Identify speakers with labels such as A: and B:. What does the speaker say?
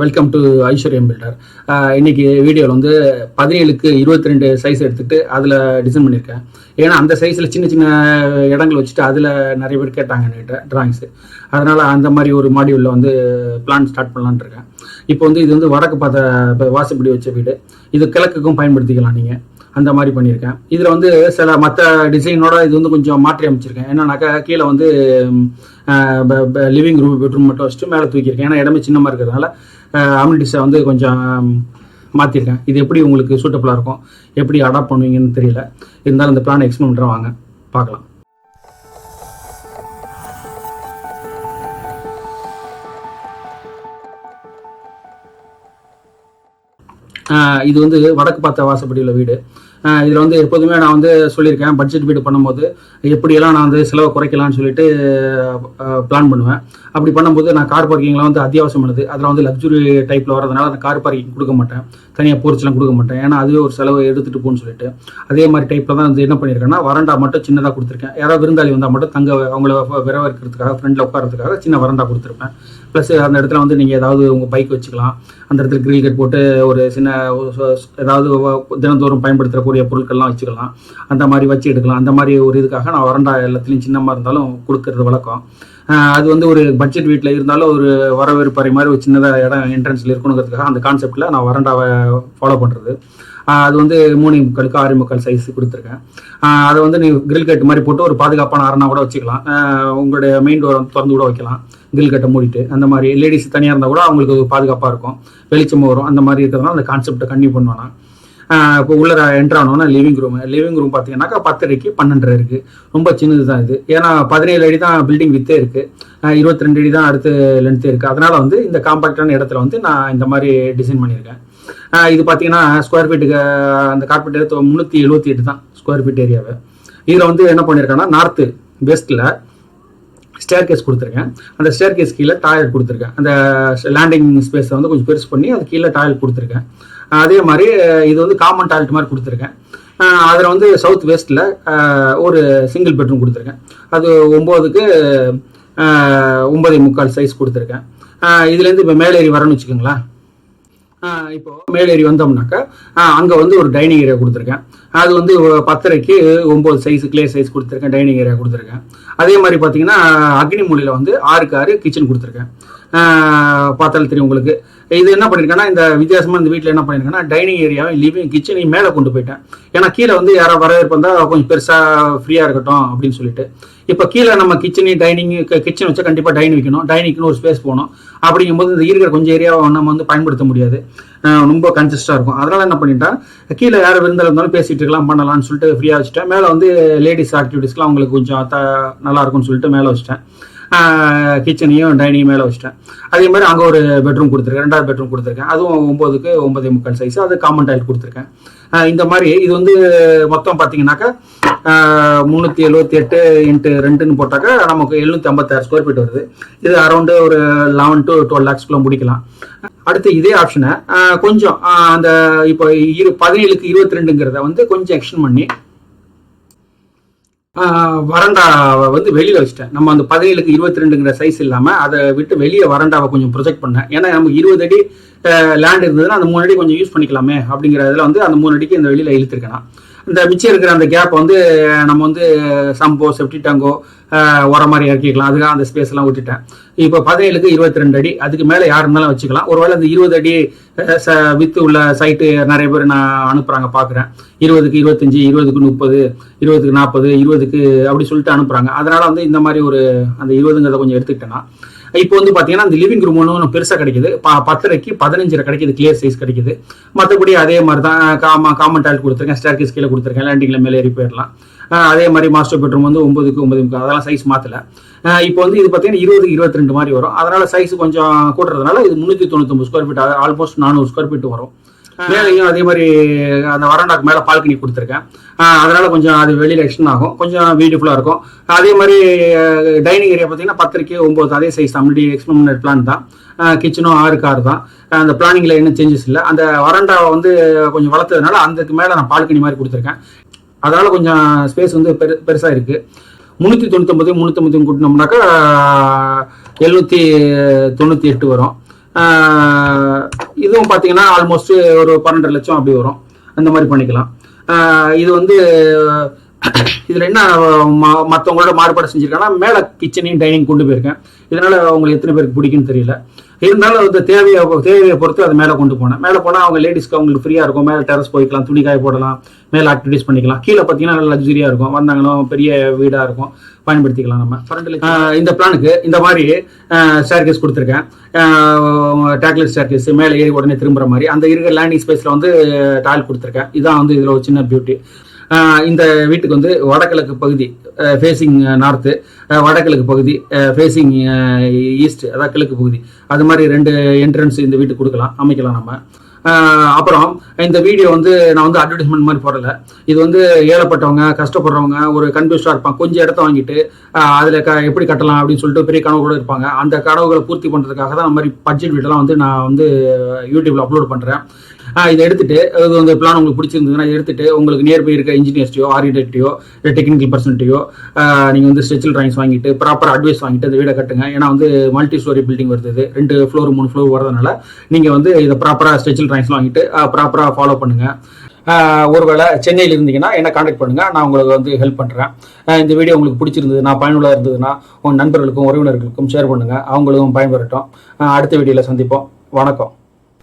A: Welcome to ஐஸ்வர்யம் filter இன்னைக்கு வீடியோவில் வந்து பதினேழுக்கு இருபத்தி ரெண்டு சைஸ் எடுத்துகிட்டு அதில் டிசைன் பண்ணியிருக்கேன் ஏன்னா அந்த சைஸில் சின்ன சின்ன இடங்கள் வச்சுட்டு அதில் நிறைய பேர் கேட்டாங்க என்கிட்ட ட்ராயிங்ஸு அதனால் அந்த மாதிரி ஒரு மாடியூலில் வந்து பிளான் ஸ்டார்ட் பண்ணலான் இருக்கேன். இப்போ வந்து இது வந்து வடக்கு பார்த்த வாசப்படி வச்ச வீடு. இது கிழக்குக்கும் பயன்படுத்திக்கலாம் நீங்கள் அந்த மாதிரி பண்ணியிருக்கேன். இதில் வந்து சில மற்ற டிசைனோட இது வந்து கொஞ்சம் மாற்றி அமைச்சிருக்கேன். என்னன்னாக்கா கீழே வந்து லிவிங் ரூம் பெட்ரூம் மட்டும் வச்சுட்டு மேலே தூக்கியிருக்கேன். ஏன்னா இடமே சின்னமாக இருக்கிறதுனால அம்னிடிஸை வந்து கொஞ்சம் மாற்றிருக்கேன் இது எப்படி உங்களுக்கு சூட்டபுளாக இருக்கும்? எப்படி அடாப்ட் பண்ணுவீங்கன்னு தெரியல. இருந்தாலும் இந்த பிளானை எக்ஸ்பிளைன் பண்ணுறேன் வாங்க பார்க்கலாம். இது வந்து வடக்கு பார்த்த வாசப்படியுள்ள வீடு. இதில் வந்து எப்போதுமே நான் வந்து சொல்லியிருக்கேன் பட்ஜெட் வீடு பண்ணும்போது எப்படியெல்லாம் நான் வந்து செலவை குறைக்கலாம்னு சொல்லிட்டு பிளான் பண்ணுவேன். அப்படி பண்ணும்போது நான் கார் பார்க்கிங்லாம் வந்து அத்தியாவசியமானது அதில் வந்து லக்ஸுரி டைப்பில் வரதுனால நான் கார் பார்க்கிங் கொடுக்க மாட்டேன். தனியாக போர்ச்லாம் கொடுக்க மாட்டேன். ஏன்னா அதுவே ஒரு செலவை எடுத்துகிட்டு போகணும்னு சொல்லிட்டு. அதே மாதிரி டைப்பில் தான் வந்து என்ன பண்ணியிருக்கேன்னா வரண்டா மட்டும் சின்னதாக கொடுத்துருக்கேன். யாராவது விருந்தாளி வந்தால் மட்டும் தங்க அவங்கள வரவேற்கிறதுக்காக ஃப்ரெண்டில் உட்காரத்துக்காக சின்ன வரண்டா கொடுத்துருப்பேன். ப்ளஸ் அந்த இடத்துல வந்து நீங்கள் ஏதாவது உங்கள் பைக் வச்சுக்கலாம். அந்த இடத்துல கிரில் கட் போட்டு ஒரு சின்ன ஏதாவது தினந்தோறும் பயன்படுத்தக்கூடிய பொருட்கள்லாம் வச்சுக்கலாம். அந்த மாதிரி வச்சு எடுக்கலாம். அந்த மாதிரி ஒரு இதுக்காக நான் வரண்டா எல்லாத்துலேயும் சின்னமாக இருந்தாலும் கொடுக்கறது வழக்கம். அது வந்து ஒரு பட்ஜெட் வீட்டில் இருந்தாலும் ஒரு வரவேற்பறை மாதிரி ஒரு சின்னதாக இடம் என்ட்ரன்ஸில் இருக்கணுங்கிறதுக்காக அந்த கான்செப்டில் நான் வரண்டாவை ஃபாலோ பண்ணுறது அது வந்து மூணு முக்காலுக்கு ஆறு முக்கால் சைஸ் கொடுத்துருக்கேன். அதை வந்து நீ கிரில் கட்டு மாதிரி போட்டு ஒரு பாதுகாப்பான அரணா கூட வச்சுக்கலாம். உங்களுடைய மெயின் டோர் திறந்து கூட வைக்கலாம். கிரில் கட்டை மூடிட்டு அந்த மாதிரி லேடிஸ் தனியாக இருந்தால் கூட அவங்களுக்கு பாதுகாப்பாக இருக்கும். வெளிச்சமும் வரும். அந்த மாதிரி இருக்கிறதுனால அந்த கான்செப்டை கன்னியூ பண்ணுவேன் இப்போ உள்ள என்ட்ரு ஆனோன்னா லிவிங் ரூம் லிவிங் ரூம் பார்த்தீங்கன்னாக்கா பத்தரைக்கு பன்னெண்டரை இருக்கு. ரொம்ப சின்னது தான் இது. ஏன்னா பதினேழு அடி தான் பில்டிங் வித்தே இருக்கு. இருபத்தி ரெண்டு அடி தான் அடுத்து லென்த்தே இருக்கு. அதனால வந்து இந்த காம்பாக்டான இடத்துல வந்து நான் இந்த மாதிரி டிசைன் பண்ணியிருக்கேன். இது பார்த்தீங்கன்னா ஸ்கொயர் ஃபீட்டுக்கு அந்த கார்பெட் முந்நூற்றி எழுபத்தி எட்டு தான் ஸ்கொயர் ஃபீட் ஏரியாவை இதில் வந்து என்ன பண்ணியிருக்கேன்னா நார்த்து வெஸ்ட்டில் ஸ்டேர் கேஸ் கொடுத்துருக்கேன். அந்த ஸ்டேர் கேஸ் கீழே டாய்லெட் கொடுத்துருக்கேன். அந்த லேண்டிங் ஸ்பேஸை வந்து கொஞ்சம் பெருசு பண்ணி அது கீழே டாய்லெட் கொடுத்துருக்கேன். அதே மாதிரி இது வந்து காமன் டாய்லெட் மாதிரி கொடுத்துருக்கேன். அதில் வந்து சவுத் வெஸ்ட்டில் ஒரு சிங்கிள் பெட்ரூம் கொடுத்துருக்கேன். அது ஒம்போதுக்கு ஒம்பதே முக்கால் சைஸ் கொடுத்துருக்கேன். இதுலேருந்து இப்போ மேலேறி வரணும்னு வச்சுக்கோங்களேன். இப்போ மேலேறி வந்தோம்னாக்கா அங்கே வந்து ஒரு டைனிங் ஏரியா கொடுத்துருக்கேன். அது வந்து பத்தரைக்கு ஒம்பது சைஸ் கிளே சைஸ் கொடுத்துருக்கேன் டைனிங் ஏரியா கொடுத்துருக்கேன். அதே மாதிரி பார்த்தீங்கன்னா அக்னி மூலையில் வந்து ஆறுக்கு ஆறு கிச்சன் கொடுத்துருக்கேன். பார்த்தாலும் தெரியும் உங்களுக்கு. இது என்ன பண்ணியிருக்கேன்னா இந்த வித்தியாசமாக இந்த வீட்டில் என்ன பண்ணியிருக்கேன்னா டைனிங் ஏரியாவும் லிவிங் கிச்சனையும் மேலே கொண்டு போயிட்டேன். ஏன்னா கீழே வந்து யாராவது வரவேற்பு வந்தால் கொஞ்சம் பெருசாக ஃப்ரீயாக இருக்கட்டும் அப்படின்னு சொல்லிட்டு. இப்போ கீழே நம்ம கிச்சனு டைனிங் கிச்சன் வச்சா கண்டிப்பாக டைன் வைக்கணும். டைனிங்னு ஒரு ஸ்பேஸ் போகணும். அப்படிங்கும்போது இந்த இருக்கிற கொஞ்சம் ஏரியாவை நம்ம வந்து பயன்படுத்த முடியாது. ரொம்ப கன்ஜஸ்டாக இருக்கும். அதனால் என்ன பண்ணிட்டா கீழே யார் விருந்தாலும் இருந்தாலும் பேசிகிட்டு இருக்கலாம் பண்ணலாம்னு சொல்லிட்டு ஃப்ரீயாக வச்சுட்டேன். மேலே வந்து லேடிஸ் ஆக்டிவிட்டீஸ்க்குலாம் அவங்களுக்கு கொஞ்சம் நல்லா இருக்கும்னு சொல்லிட்டு மேலே வச்சுட்டேன். கிச்சனையும் டைனிங் மேலே வச்சுட்டேன். அதே மாதிரி அங்கே ஒரு பெட்ரூம் கொடுத்துருக்கேன் ரெண்டாவது பெட்ரூம் கொடுத்துருக்கேன். அதுவும் ஒம்போதுக்கு ஒன்பதே முக்கால் சைஸ் அது காமன் டைல் கொடுத்துருக்கேன். இந்த மாதிரி இது வந்து மொத்தம் பார்த்தீங்கன்னாக்கா முந்நூற்றி எழுபத்தி எட்டு இன்ட்டு ரெண்டுன்னு போட்டாக்கா நமக்கு எழுநூற்றி ஐம்பத்தாறு ஸ்கொயர் ஃபீட் வருது. இது அரௌண்டு ஒரு லெவன் டு டுவெல் லேக்ஸ்க்குள்ளே முடிக்கலாம். அடுத்து இதே ஆப்ஷனை கொஞ்சம் அந்த இப்போ இரு பதினேழுக்கு இருபத்தி ரெண்டுங்கிறத வந்து கொஞ்சம் எக்ஸ்டன் பண்ணி வரண்டாவை வந்து வெளியில வச்சுட்டேன். நம்ம அந்த பதினேழுக்கு இருபத்தி ரெண்டுங்கிற சைஸ் இல்லாம அதை விட்டு வெளியே வரண்டாவை கொஞ்சம் ப்ரொஜெக்ட் பண்ணேன். ஏன்னா நமக்கு இருபது அடி லேண்ட் இருந்ததுன்னா அந்த மூணு அடி கொஞ்சம் யூஸ் பண்ணிக்கலாமே அப்படிங்கிற இதில் வந்து அந்த மூணு அடிக்கு இந்த வெளியில இழுத்துருக்கேன் இந்த மிச்சம் இருக்கிற அந்த கேப் வந்து நம்ம வந்து சம்போ செப்டி டங்கோ உர மாதிரி இறக்கிக்கலாம். அதுக்காக அந்த ஸ்பேஸ் எல்லாம் விட்டுட்டேன். இப்போ பதினேழுக்கு இருபத்தி ரெண்டு அடி அதுக்கு மேலே யார் இருந்தாலும் வச்சுக்கலாம். ஒருவேளை அந்த இருபது அடி ச வித்து உள்ள சைட்டு நிறைய பேர் நான் அனுப்புகிறாங்க பார்க்குறேன் இருபதுக்கு இருபத்தஞ்சி இருபதுக்கு முப்பது இருபதுக்கு நாற்பது இருபதுக்கு அப்படி சொல்லிட்டு அனுப்புகிறாங்க அதனால வந்து இந்த மாதிரி ஒரு அந்த இருபதுங்கிறத கொஞ்சம் எடுத்துக்கிட்டேன்னா இப்போ வந்து பார்த்தீங்கன்னா அந்த லிவிங் ரூம் ஒன்று பெருசாக கிடைக்குது. பத்தரைக்கு பதினஞ்சரை கிடைக்குது கிளியர் சைஸ் கிடைக்குது. மற்றபடி அதே மாதிரி தான் காமா காமன் டாய்லெட் கொடுத்துருக்கேன் ஸ்டேர்கேஸ் கீழே கொடுத்துருக்கேன் லேண்டிங்கில் மேலே ஏறி போயிடலாம் அதே மாதிரி மாஸ்டர் பெட்ரூம் வந்து ஒன்பதுக்கு ஒன்பது அதெல்லாம் சைஸ் மாற்றல இப்போ வந்து இது பார்த்தீங்கன்னா இருபது இருபத்தி ரெண்டு மாதிரி வரும். அதனால சைஸ் கொஞ்சம் கூட்டுறதுனால இது முந்நூற்றி தொண்ணூத்தொம்பது ஸ்கொயர் ஃபீட் ஆல்மோஸ்ட் நானூறு ஸ்கொயர் ஃபீட் வரும். மேலையும் அதே மாதிரி அந்த வராண்டாக்கு மேலே பால்கனி கொடுத்துருக்கேன். அதனால கொஞ்சம் அது வெளியில் எக்ஸ்டன் ஆகும். கொஞ்சம் பியூட்டிஃபுல்லாக இருக்கும். அதே மாதிரி டைனிங் ஏரியா பார்த்தீங்கன்னா பத்தரைக்கு ஒம்பது அதே சைஸ் தான். முன்னாடி பிளான் தான். கிச்சனும் ஆறு கார் தான். அந்த பிளானிங்கில் என்ன சேஞ்சஸ் இல்லை. அந்த வராண்டாவை வந்து கொஞ்சம் வளர்த்ததுனால அதுக்கு மேலே நான் பால்கனி மாதிரி கொடுத்துருக்கேன். அதனால கொஞ்சம் ஸ்பேஸ் வந்து பெரு பெருசாக இருக்குது முந்நூற்றி தொண்ணூத்தொம்பது முந்நூற்றம்பது கூட்டினோம்னாக்கா எழுநூற்றி தொண்ணூற்றி எட்டு வரும். இதுவும் பார்த்தீங்கன்னா ஆல்மோஸ்ட் ஒரு பன்னெண்டு லட்சம் அப்படி வரும். அந்த மாதிரி பண்ணிக்கலாம். இது வந்து இதில் என்ன ம- மத்தவங்களோட மாறுபாடு செஞ்சிருக்கேன்னா மேலே கிச்சனையும் டைனிங் கொண்டு போயிருக்கேன். இதனால அவங்களுக்கு எத்தனை பேருக்கு பிடிக்குன்னு தெரியல. இருந்தாலும் அது தேவையை தேவையை பொறுத்து அது மேலே கொண்டு போனேன். மேலே போனால் அவங்க லேடிஸ்க்கு அவங்களுக்கு ஃப்ரீயாக இருக்கும். மேலே டெரஸ் போய்க்கலாம் துணி காய போடலாம் மேலே ஆக்டிவிட்டிஸ் பண்ணிக்கலாம். கீழே பார்த்தீங்கன்னா நல்ல லக்ஸுரியாக இருக்கும். வந்தாங்கன்னா பெரிய வீடாக இருக்கும். பயன்படுத்திக்கலாம் நம்ம. ஃப்ரண்ட்ல இந்த பிளானுக்கு இந்த மாதிரி ஸ்டேர்கேஸ் கொடுத்துருக்கேன். டேக்லெட் ஸ்டேர்கேஸ் மேலே ஏறி உடனே திரும்புற மாதிரி. அந்த இருக்கிற லேண்டிங் ஸ்பேஸில் வந்து டாய்ல் கொடுத்துருக்கேன். இதான் வந்து இதில் ஒரு சின்ன பியூட்டி இந்த வீட்டுக்கு வந்து வடகிழக்கு பகுதி ஃபேஸிங் நார்த்து வடகிழக்கு பகுதி ஃபேஸிங் ஈஸ்ட் அதாவது கிழக்கு பகுதி. அது மாதிரி ரெண்டு என்ட்ரன்ஸ் இந்த வீட்டுக்கு கொடுக்கலாம் அமைக்கலாம் நம்ம. அப்புறம் இந்த வீடியோ வந்து நான் வந்து அட்வர்டைஸ்மெண்ட் மாதிரி போடல. இது வந்து ஏழப்பட்டவங்க கஷ்டப்படுறவங்க ஒரு கன்ஃபியூஸ்டாக இருப்பாங்க கொஞ்சம் இடத்த வாங்கிட்டு அதில் க எப்படி கட்டலாம் அப்படின்னு சொல்லிட்டு பெரிய கனவு கூட இருப்பாங்க. அந்த கனவுகளை பூர்த்தி பண்ணுறதுக்காக தான் அந்த மாதிரி பட்ஜெட் வீடெல்லாம் வந்து நான் வந்து யூடியூப்ல அப்லோட் பண்ணுறேன் இதை எடுத்துட்டு அது வந்து பிளான் உங்களுக்கு பிடிச்சிருந்ததுன்னா எடுத்துட்டு உங்களுக்கு நியர்பை இருக்க இன்ஜினியர்ஸ்டையோ ஆர்கிடெக்டையோ இல்லை டெக்னிக்கல் பர்சன்ட்டையோ நீங்கள் வந்து ஸ்ட்ரெச்சல் ட்ராயிங்ஸ் வாங்கிட்டு ப்ராப்பர் அட்வைஸ் வாங்கிட்டு இந்த வீடை கட்டுங்க. ஏன்னா வந்து மல்டி ஸ்டோரி பில்டிங் வருது ரெண்டு ஃப்ளோர் மூணு ஃப்ளோர் வரதுனால நீங்கள் வந்து இதை ப்ராப்பராக ஸ்ட்ரெச்சல் ட்ராயிங்ஸ் வாங்கிட்டு ப்ராப்பராக ஃபாலோ பண்ணுங்கள் ஒருவேளை சென்னையில் இருந்தீங்கன்னா என்ன காண்டாக்ட் பண்ணுங்கள் நான் உங்களுக்கு வந்து ஹெல்ப் பண்ணுறேன் இந்த வீடியோ உங்களுக்கு பிடிச்சிருந்ததுன்னா பயனுள்ளாக பயனுள்ளதாக இருந்ததுன்னா உங்கள் நண்பர்களுக்கும் உறவினர்களுக்கும் ஷேர் பண்ணுங்கள் அவங்களுக்கும் பயன்பெறட்டும். அடுத்த வீடியோவில் சந்திப்போம். வணக்கம்.